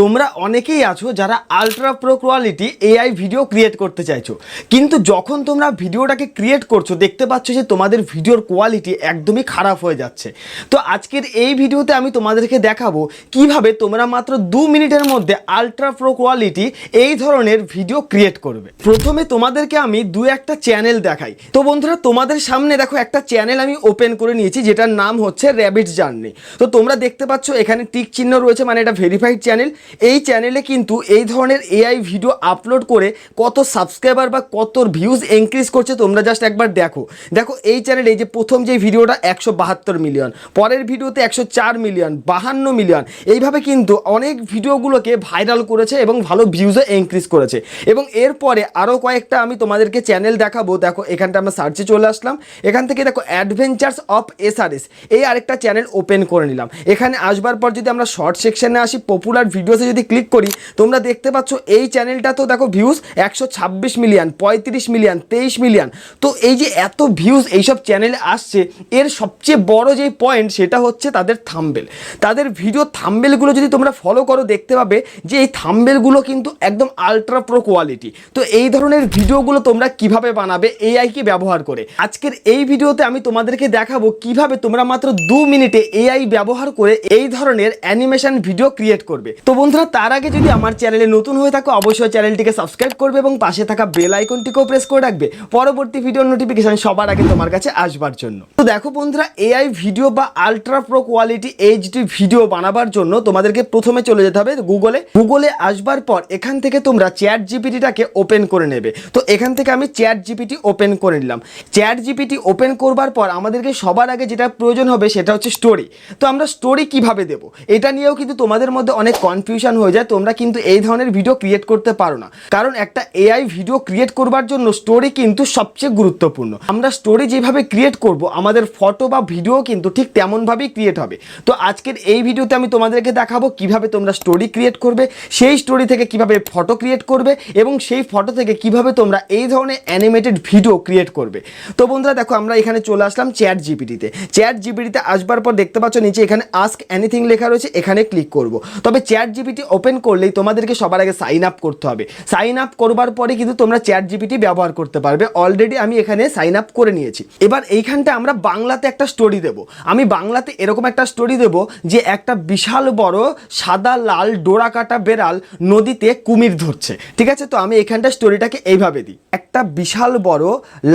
তোমরা অনেকেই আছো যারা ultra pro quality AI video create করতে চাইছো। কিন্তু যখন তোমরা ভিডিওটাকে ক্রিয়েট করছ, দেখতে পাচ্ছ যে তোমাদের ভিডিওর কোয়ালিটি একদমই খারাপ হয়ে যাচ্ছে। তো আজকের এই ভিডিওতে আমি তোমাদেরকে দেখাবো কীভাবে তোমরা মাত্র দু মিনিটের মধ্যে আলট্রা প্রো কোয়ালিটি এই ধরনের ভিডিও ক্রিয়েট করবে। প্রথমে তোমাদেরকে আমি দু একটা চ্যানেল দেখাই। তো বন্ধুরা, তোমাদের সামনে দেখো একটা চ্যানেল আমি ওপেন করে নিয়েছি, যেটার নাম হচ্ছে র্যাবিট জার্নি তো তোমরা দেখতে পাচ্ছ, এখানে টিক চিহ্ন রয়েছে মানে এটা ভেরিফাইড চ্যানেল এই চ্যানেলে কিন্তু এই ধরনের এআই ভিডিও আপলোড করে কত সাবস্ক্রাইবার বা কত ভিউজ ইনক্রিজ করছে তোমরা জাস্ট একবার দেখো। দেখো, এই চ্যানেলে যে প্রথম যে ভিডিওটা একশো বাহাত্তর মিলিয়ন পরের ভিডিওতে একশো চার মিলিয়ন বাহান্ন মিলিয়ন এইভাবে কিন্তু অনেক ভিডিওগুলোকে ভাইরাল করেছে এবং ভালো ভিউজও ইনক্রিজ করেছে। এবং এরপরে আরও কয়েকটা আমি তোমাদেরকে চ্যানেল দেখাবো। দেখো, এখানটা আমরা সার্চে চলে আসলাম। এখান থেকে দেখো অ্যাডভেঞ্চার্স অফ এসআরএস এই আরেকটা চ্যানেল ওপেন করে নিলাম। এখানে আসবার পর যদি আমরা শর্ট সেকশনে আসি পপুলার ভিডিওসে যদি ক্লিক করি, তোমরা দেখতে পাচ্ছ এই চ্যানেলটা তো দেখো ভিউজ একশো ছাব্বিশ মিলিয়ন পঁয়ত্রিশ মিলিয়ন তেইশ মিলিয়ন তো এই যে এত ভিউজ এইসব চ্যানেলে আসছে, এর সবচেয়ে বড় যে পয়েন্ট সেটা হচ্ছে তাদের থাম্বেল তাদের ভিডিও থাম্বেলগুলো যদি তোমরা ফলো করো, দেখতে পাবে যে এই থাম্বেলগুলো কিন্তু একদম আলট্রা প্রো কোয়ালিটি তো এই ধরনের ভিডিওগুলো তোমরা কীভাবে বানাবে এআইকে ব্যবহার করে? আজকের এই ভিডিওতে আমি তোমাদেরকে দেখাবো কীভাবে তোমরা মাত্র দু মিনিটে এআই ব্যবহার করে এই ধরনের অ্যানিমেশন ভিডিও ক্রিয়েট করবে। তো বন্ধুরা, তার আগে যদি আমার চ্যানেলে নতুন হয়ে থাকো, অবশ্যই চ্যানেলটিকে সাবস্ক্রাইব করবে এবং পাশে থাকা বেল আইকনটিকেও প্রেস করে রাখবে। পরবর্তী ভিডিওর নোটিফিকেশন সবার আগে তোমার কাছে আসবার জন্য। তো দেখো বন্ধুরা এআই ভিডিও বা ultra pro quality HD video বানাবার জন্য তোমাদেরকে প্রথমে চলে যেতে হবে গুগলে গুগলে আসবার পর এখান থেকে তোমরা চ্যাট জিপিটিটাকে ওপেন করে নেবে। তো এখান থেকে আমি চ্যাট জিপিটি ওপেন করে নিলাম। চ্যাট জিপিটি ওপেন করবার পর আমাদেরকে সবার আগে যেটা প্রয়োজন হবে সেটা হচ্ছে স্টোরি তো আমরা স্টোরি কীভাবে দেবো? এটা নিয়েও কিন্তু তোমাদের মধ্যে অনেক কনফিউশন হয়ে যায়, তোমরা কিন্তু এই ধরনের ভিডিও ক্রিয়েট করতে পারো না। কারণ একটা এআই ভিডিও ক্রিয়েট করবার জন্য স্টোরি কিন্তু সবচেয়ে গুরুত্বপূর্ণ। আমরা স্টোরি যেভাবে ক্রিয়েট করব, আমাদের ফটো বা ভিডিও কিন্তু ঠিক তেমনভাবেই ক্রিয়েট হবে। তো আজকের এই ভিডিওতে আমি তোমাদেরকে দেখাবো কীভাবে তোমরা স্টোরি ক্রিয়েট করবে, সেই স্টোরি থেকে কীভাবে ফটো ক্রিয়েট করবে এবং সেই ফটো থেকে কীভাবে তোমরা এই ধরনের অ্যানিমেটেড ভিডিও ক্রিয়েট করবে। তো বন্ধুরা দেখো, আমরা এখানে চলে আসলাম চ্যাট জিপিটিতে চ্যাট জিপিটিতে আসবার পর দেখতে পাচ্ছ নিচে এখানে আস্ক এনিথিং লেখা রয়েছে, এখানে ক্লিক করব। তবে চ্যাট জিপিটি ওপেন করলেই তোমাদেরকে সবার আগে সাইন আপ করতে হবে। সাইন আপ করবার পরে কিন্তু তোমরা চ্যাট জিপিটি ব্যবহার করতে পারবে। অলরেডি আমি এখানে সাইন আপ করে নিয়েছি। এবার এইখানটা আমরা বাংলাতে একটা স্টোরি দেব। আমি বাংলাতে এরকম একটা স্টোরি দেব যে একটা বিশাল বড় সাদা লাল ডোরা কাটা বেড়াল নদীতে কুমির ধরছে। ঠিক আছে? তো আমি এখানটা স্টোরিটাকে এইভাবে দিই। একটা বিশাল বড়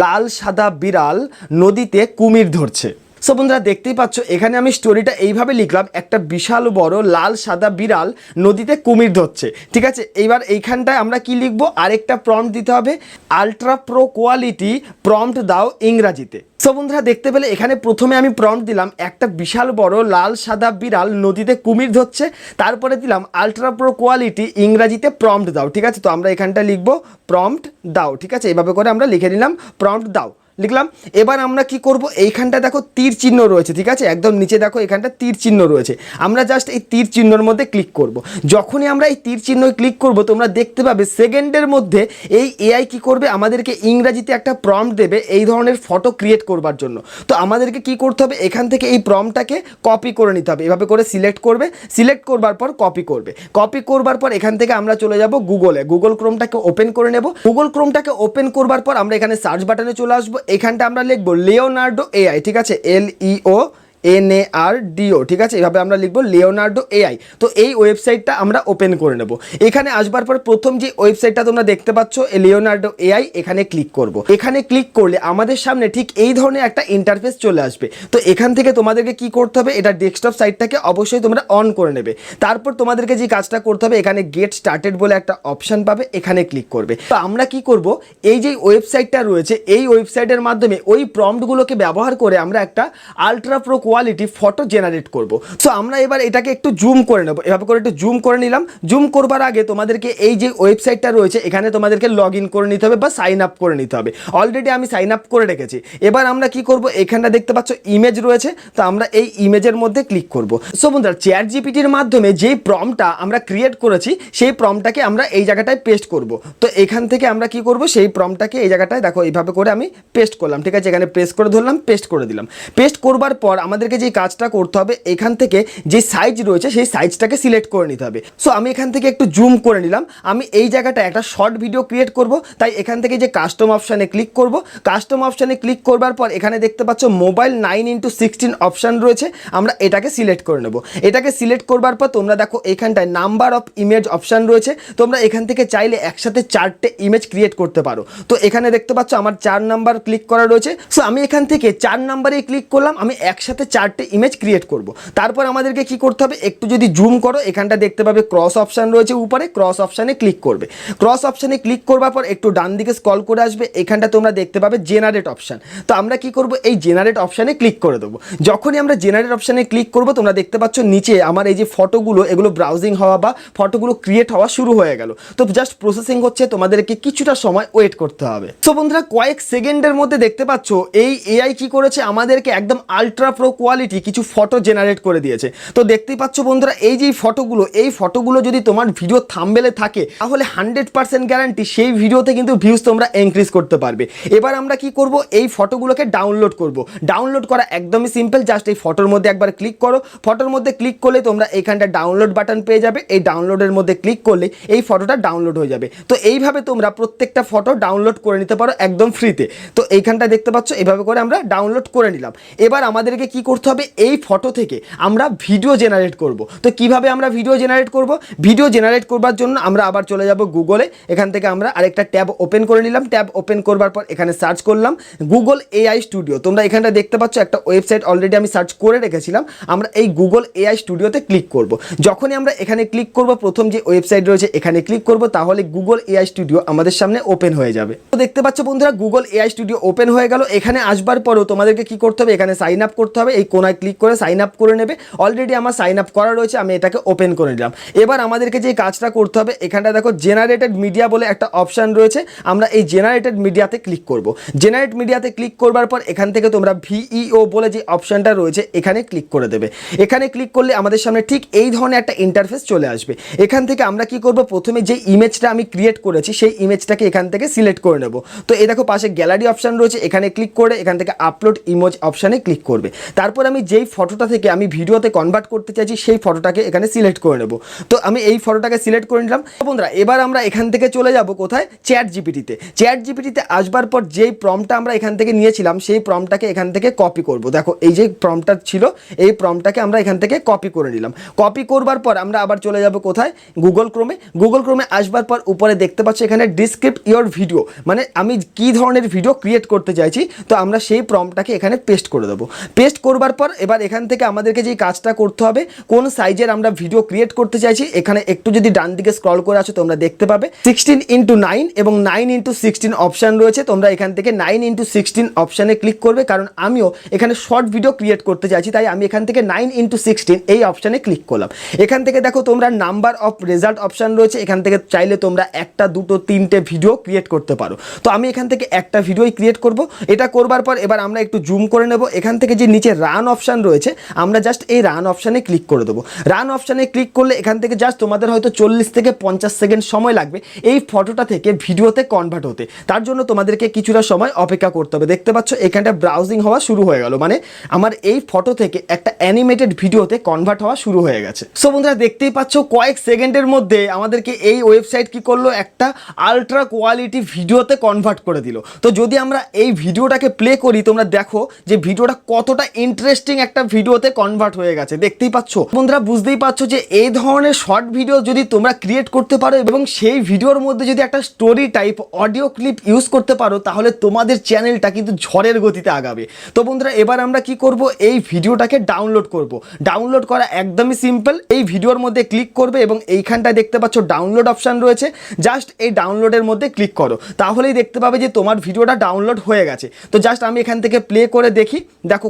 লাল সাদা বিড়াল নদীতে কুমির ধরছে। সো বন্ধুরা, দেখতেই পাচ্ছ, এখানে আমি স্টোরিটা এইভাবে লিখলাম, একটা বিশাল বড় লাল সাদা বিড়াল নদীতে কুমির ধরছে, ঠিক আছে? এইবার এইখানটায় আমরা কি লিখব? আরেকটা প্রম্পট দিতে হবে আলট্রা প্রো কোয়ালিটি প্রম্পট দাও ইংরাজিতে। সো বন্ধুরা, দেখতে পেলে এখানে প্রথমে আমি প্রম্পট দিলাম, একটা বিশাল বড় লাল সাদা বিড়াল নদীতে কুমির ধরছে, তারপরে দিলাম আলট্রা প্রো কোয়ালিটি ইংরাজিতে প্রম্পট দাও, ঠিক আছে? তো আমরা এখানটা লিখব প্রম্পট দাও, ঠিক আছে? এইভাবে করে আমরা লিখে নিলাম প্রম্পট দাও। লিখলাম। এবার আমরা কি করব? এইখানটা দেখো তীর চিহ্ন রয়েছে, ঠিক আছে? একদম নিচে দেখো এখানটা তীর চিহ্ন রয়েছে। আমরা জাস্ট এই তীর চিহ্নর মধ্যে ক্লিক করব। যখনই আমরা এই তীর চিহ্ন ক্লিক করব, তোমরা দেখতে পাবে সেকেন্ডের মধ্যে এই এআই কি করবে? আমাদেরকে ইংরাজিতে একটা প্রম্পট দেবে এই ধরনের ফটো ক্রিয়েট করবার জন্য। তো আমাদেরকে কি করতে হবে? এখান থেকে এই প্রম্পটটাকে কপি করে নিতে হবে। এভাবে করে সিলেক্ট করবে। সিলেক্ট করবার পর কপি করবে। কপি করবার পর এখান থেকে আমরা চলে যাব গুগলে গুগল ক্রোমটাকে ওপেন করে নেব। গুগল ক্রোমটাকে ওপেন করবার পর আমরা এখানে সার্চ বাটনে চলে আসব। এখানটা আমরা লিখব লিওনার্ডো এআই ঠিক আছে? এল ইও এন এ আর ডিও ঠিক আছে? এভাবে আমরা লিখব লিওনার্ডো এআই তো এই ওয়েবসাইটটা আমরা ওপেন করে নেব। এখানে আসবার পর প্রথম যে ওয়েবসাইটটা তোমরা দেখতে পাচ্ছ লিওনার্ডো এআই এখানে ক্লিক করব। এখানে ক্লিক করলে আমাদের সামনে ঠিক এই ধরনের একটা ইন্টারফেস চলে আসবে। তো এখান থেকে তোমাদেরকে কি করতে হবে, এটা ডেস্কটপ সাইটটাকে অবশ্যই তোমরা অন করে নেবে। তারপর তোমাদেরকে যে কাজটা করতে হবে, এখানে গেট স্টার্টেড বলে একটা অপশন পাবে, এখানে ক্লিক করবে। তো আমরা কি করব, এই যে ওয়েবসাইটটা রয়েছে, এই ওয়েবসাইটের মাধ্যমে ওই প্রম্পটগুলোকে ব্যবহার করে আমরা একটা ultra pro quality photo generate করব। সো আমরা এবার এটাকে একটু জুম করে নেব। এভাবে করে একটু জুম করে নিলাম। জুম করবার আগে তোমাদেরকে এই যে ওয়েবসাইটটা রয়েছে, এখানে তোমাদেরকে লগ ইন করে নিতে হবে বা সাইন আপ করে নিতে হবে। অলরেডি আমি সাইন আপ করে রেখেছি। এবার আমরা কি করব? এখানটা দেখতে পাচ্ছ ইমেজ রয়েছে। তো আমরা এই ইমেজের মধ্যে ক্লিক করব। সো বন্ধুরা চ্যাট জিপিটির মাধ্যমে যেই প্রমটা আমরা ক্রিয়েট করেছি, সেই প্রমটাকে আমরা এই জায়গাটায় পেস্ট করব। তো এখান থেকে আমরা কি করব? সেই প্রমটাকে এই জায়গাটায় দেখো এইভাবে করে আমি পেস্ট করলাম। ঠিক আছে? এখানে প্রেস করে ধরলাম পেস্ট করে দিলাম। পেস্ট করবার পর আমাদের আমাদেরকে যে কাজটা করতে হবে, এখান থেকে যে সাইজ রয়েছে, সেই সাইজটাকে সিলেক্ট করে নিতে হবে। সো আমি এখান থেকে একটু জুম করে নিলাম। আমি এই জায়গাটা একটা শর্ট ভিডিও ক্রিয়েট করব, তাই এখান থেকে যে কাস্টম অপশানে ক্লিক করব কাস্টম অপশানে ক্লিক করবার পর এখানে দেখতে পাচ্ছ mobile nine into sixteen option রয়েছে। আমরা এটাকে সিলেক্ট করে নেব। এটাকে সিলেক্ট করবার পর তোমরা দেখো এখানটায় নাম্বার অফ ইমেজ অপশান রয়েছে। তোমরা এখান থেকে চাইলে একসাথে চারটে ইমেজ ক্রিয়েট করতে পারো। তো এখানে দেখতে পাচ্ছ আমার চার নাম্বার ক্লিক করা রয়েছে। সো আমি এখান থেকে চার নাম্বারে ক্লিক করলাম। আমি একসাথে চারটে ইমেজ ক্রিয়েট করব। তারপর আমাদেরকে কি করতে হবে? একটু যদি জুম করো, এখানটা দেখতে পাবে ক্রস অপশান রয়েছে উপরে ক্রস অপশানে ক্লিক করবে। ক্রস অপশানে ক্লিক করবার পর একটু ডান দিকে স্কল করে আসবে, এখানটা তোমরা দেখতে পাবে জেনারেট অপশান তো আমরা কি করব? এই জেনারেট অপশানে ক্লিক করে দেবো। যখনই আমরা জেনারেট অপশানে ক্লিক করব, তোমরা দেখতে পাচ্ছ নিচে আমার এই যে ফটোগুলো এগুলো ব্রাউজিং হওয়া বা ফটোগুলো ক্রিয়েট হওয়া শুরু হয়ে গেল। তো জাস্ট প্রসেসিং হচ্ছে, তোমাদেরকে কিছুটা সময় ওয়েট করতে হবে। তো বন্ধুরা, কয়েক সেকেন্ডের মধ্যে দেখতে পাচ্ছ, এই এআই কি করেছে? আমাদেরকে একদম আলট্রা প্রো কোয়ালিটি কিছু ফটো জেনারেট করে দিয়েছে। তো দেখতেই পাচ্ছ বন্ধুরা, এই যে ফটোগুলো এই ফটোগুলো যদি তোমার ভিডিও থাম্বেলে থাকে, তাহলে হান্ড্রেড পার্সেন্ট গ্যারান্টি সেই ভিডিওতে কিন্তু ভিউজ তোমরা ইনক্রিজ করতে পারবে। এবার আমরা কি করব? এই ফটোগুলোকে ডাউনলোড করব। ডাউনলোড করা একদমই সিম্পল জাস্ট এই ফটোর মধ্যে একবার ক্লিক করো। ফটোর মধ্যে ক্লিক করলে তোমরা এখানটা ডাউনলোড বাটন পেয়ে যাবে। এই ডাউনলোডের মধ্যে ক্লিক করলে এই ফটোটা ডাউনলোড হয়ে যাবে। তো এইভাবে তোমরা প্রত্যেকটা ফটো ডাউনলোড করে নিতে পারো একদম ফ্রিতে তো। এইখানটা দেখতে পাচ্ছ এইভাবে করে আমরা ডাউনলোড করে নিলাম। এবার আমাদেরকে কি করতে হবে এই ফটো থেকে আমরা ভিডিও জেনারেট করব। তো কীভাবে আমরা ভিডিও জেনারেট করব? ভিডিও জেনারেট করবার জন্য আমরা আবার চলে যাব গুগলে এখান থেকে আমরা আরেকটা ট্যাব ওপেন করে নিলাম। ট্যাব ওপেন করবার পর এখানে সার্চ করলাম গুগল এআই স্টুডিও তোমরা এখানটা দেখতে পাচ্ছ, একটা ওয়েবসাইট অলরেডি আমি সার্চ করে রেখেছিলাম। আমরা এই গুগল এআই স্টুডিওতে ক্লিক করব। যখনই আমরা এখানে ক্লিক করব, প্রথম যে ওয়েবসাইট রয়েছে এখানে ক্লিক করব, তাহলে গুগল এআই স্টুডিও আমাদের সামনে ওপেন হয়ে যাবে। তো দেখতে পাচ্ছ বন্ধুরা গুগল এআই স্টুডিও ওপেন হয়ে গেল। এখানে আসবার পরেও তোমাদেরকে কি করতে হবে? এখানে সাইন আপ করতে হবে। এই কোনায় ক্লিক করে সাইন আপ করে নেবে। অলরেডি আমার সাইন আপ করা রয়েছে, আমি এটাকে ওপেন করে নিলাম। এবার আমাদেরকে যে কাজটা করতে হবে, এখানটা দেখো জেনারেটেড মিডিয়া বলে একটা অপশান রয়েছে। আমরা এই জেনারেটেড মিডিয়াতে ক্লিক করব। জেনারেট মিডিয়াতে ক্লিক করবার পর এখান থেকে তোমরা ভিইও বলে যে অপশানটা রয়েছে, এখানে ক্লিক করে দেবে। এখানে ক্লিক করলে আমাদের সামনে ঠিক এই ধরনের একটা ইন্টারফেস চলে আসবে। এখান থেকে আমরা কি করব? প্রথমে যে ইমেজটা আমি ক্রিয়েট করেছি, সেই ইমেজটাকে এখান থেকে সিলেক্ট করে নেব। তো এই দেখো পাশে গ্যালারি অপশান রয়েছে, এখানে ক্লিক করে এখান থেকে আপলোড ইমেজ অপশানে ক্লিক করবে। তারপর আমি যেই ফটোটা থেকে আমি ভিডিওতে কনভার্ট করতে চাইছি, সেই ফটোটাকে এখানে সিলেক্ট করে নেব। তো আমি এই ফটোটাকে সিলেক্ট করে নিলাম। বন্ধুরা, এবার আমরা এখান থেকে চলে যাব কোথায়? চ্যাট জিপিটিতে চ্যাট জিপিটিতে আসবার পর যেই প্রমটা আমরা এখান থেকে নিয়েছিলাম, সেই প্রমটাকে এখান থেকে কপি করব। দেখো, এই যে প্রমটা ছিল, এই প্রমটাকে আমরা এখান থেকে কপি করে নিলাম। কপি করবার পর আমরা আবার চলে যাব কোথায়? গুগল ক্রোমে গুগল ক্রোমে আসবার পর উপরে দেখতে পাচ্ছ এখানে ডিসক্রিপ্ট ইয়োর ভিডিও মানে আমি কি ধরনের ভিডিও ক্রিয়েট করতে চাইছি, তো আমরা সেই প্রমটাকে এখানে পেস্ট করে দেবো। পেস্ট করবার পর এবার এখান থেকে আমাদেরকে যেই কাজটা করতে হবে, কোন সাইজের আমরা ভিডিও ক্রিয়েট করতে চাইছি, এখানে একটু যদি ডান দিকে স্ক্রল করে আসো তোমরা দেখতে পাবে। সিক্সটিন ইন্টু নাইন এবং নাইন ইন্টু সিক্সটিন অপশান রয়েছে, তোমরা এখান থেকে নাইন ইন্টু সিক্সটিন অপশানে ক্লিক করবে, কারণ আমিও এখানে শর্ট ভিডিও ক্রিয়েট করতে চাইছি, তাই আমি এখান থেকে নাইন ইন্টু সিক্সটিন এই অপশানে ক্লিক করলাম। এখান থেকে দেখো তোমরা নাম্বার অফ রেজাল্ট অপশান রয়েছে, এখান থেকে চাইলে তোমরা একটা, দুটো, তিনটে ভিডিও ক্রিয়েট করতে পারো। তো আমি এখান থেকে একটা ভিডিওই ক্রিয়েট করব। এটা করবার পর এবার আমরা একটু জুম করে নেব। এখান থেকে যে নিচে রান অপশান রয়েছে, আমরা জাস্ট এই রান অপশানে ক্লিক করে দেবো। রান অপশানে ক্লিক করলে এখান থেকে জাস্ট তোমাদের হয়তো চল্লিশ থেকে পঞ্চাশ সেকেন্ড সময় লাগবে এই ফটোটা থেকে ভিডিওতে কনভার্ট হতে। তার জন্য তোমাদেরকে কিছুটা সময় অপেক্ষা করতে হবে। দেখতে পাচ্ছ, এখানটা ব্রাউজিং হওয়া শুরু হয়ে গেল। মানে আমার এই ফটো থেকে একটা অ্যানিমেটেড ভিডিওতে কনভার্ট হওয়া শুরু হয়ে গেছে। সো বন্ধুরা, দেখতেই পাচ্ছ, কয়েক সেকেন্ডের মধ্যে আমাদেরকে এই ওয়েবসাইট কি করল? একটা আলট্রা কোয়ালিটি ভিডিওতে কনভার্ট করে দিল। তো যদি আমরা এই ভিডিওটাকে প্লে করি, তোমরা দেখো যে ভিডিওটা কতটা ইন্টারেস্টিং একটা ভিডিওতে কনভার্ট হয়ে গেছে, দেখতেই পাচ্ছ? বন্ধুরা, বুঝতেই পারছ যে এই ধরনের শর্ট ভিডিও যদি তোমরা ক্রিয়েট করতে পারো এবং সেই ভিডিওর মধ্যে যদি একটা story type audio clip use করতে পারো, তাহলে তোমাদের চ্যানেলটা কিন্তু ঝড়ের গতিতে আগাবে। তো বন্ধুরা, এবার আমরা কি করব? এই ভিডিওটাকে ডাউনলোড করব। ডাউনলোড করা একদমই সিম্পল এই ভিডিওর মধ্যে ক্লিক করবে এবং এইখানটায় দেখতে পাচ্ছ ডাউনলোড অপশান রয়েছে। জাস্ট এই ডাউনলোডের মধ্যে ক্লিক করো। তাহলেই দেখতে পাবে যে তোমার ভিডিওটা ডাউনলোড হয়ে গেছে। তো জাস্ট আমি এখান থেকে প্লে করে দেখি। দেখো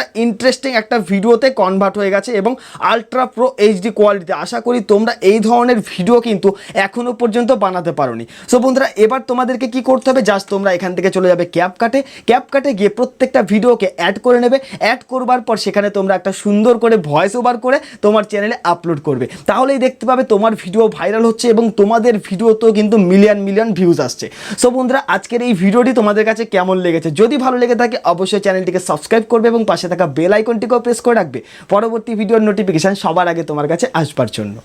কতটা ইন্টারেস্টিং একটা ভিডিওতে কনভার্ট হয়ে গেছে এবং আলট্রা প্রো এইচডি কোয়ালিটিতে আশা করি তোমরা এই ধরনের ভিডিও কিন্তু এখনও পর্যন্ত বানাতে পারোনি। সো বন্ধুরা, এবার তোমাদেরকে কি করতে হবে? জাস্ট তোমরা এখান থেকে চলে যাবে ক্যাপ কাটে ক্যাপ কাটে গিয়ে প্রত্যেকটা ভিডিওকে অ্যাড করে নেবে। অ্যাড করবার পর সেখানে তোমরা একটা সুন্দর করে ভয়েস ওভার করে তোমার চ্যানেলে আপলোড করবে। তাহলেই দেখতে পাবে তোমার ভিডিও ভাইরাল হচ্ছে এবং তোমাদের ভিডিওতেও কিন্তু মিলিয়ন মিলিয়ন ভিউজ আসছে। সো বন্ধুরা, আজকের এই ভিডিওটি তোমাদের কাছে কেমন লেগেছে? যদি ভালো লেগে থাকে, অবশ্যই চ্যানেলটিকে সাবস্ক্রাইব করবে এবং পাশে থাকা বেল আইকনটিকেও প্রেস করে রাখবে। পরবর্তী ভিডিওর নোটিফিকেশান সবার আগে তোমার কাছে আসবার জন্য।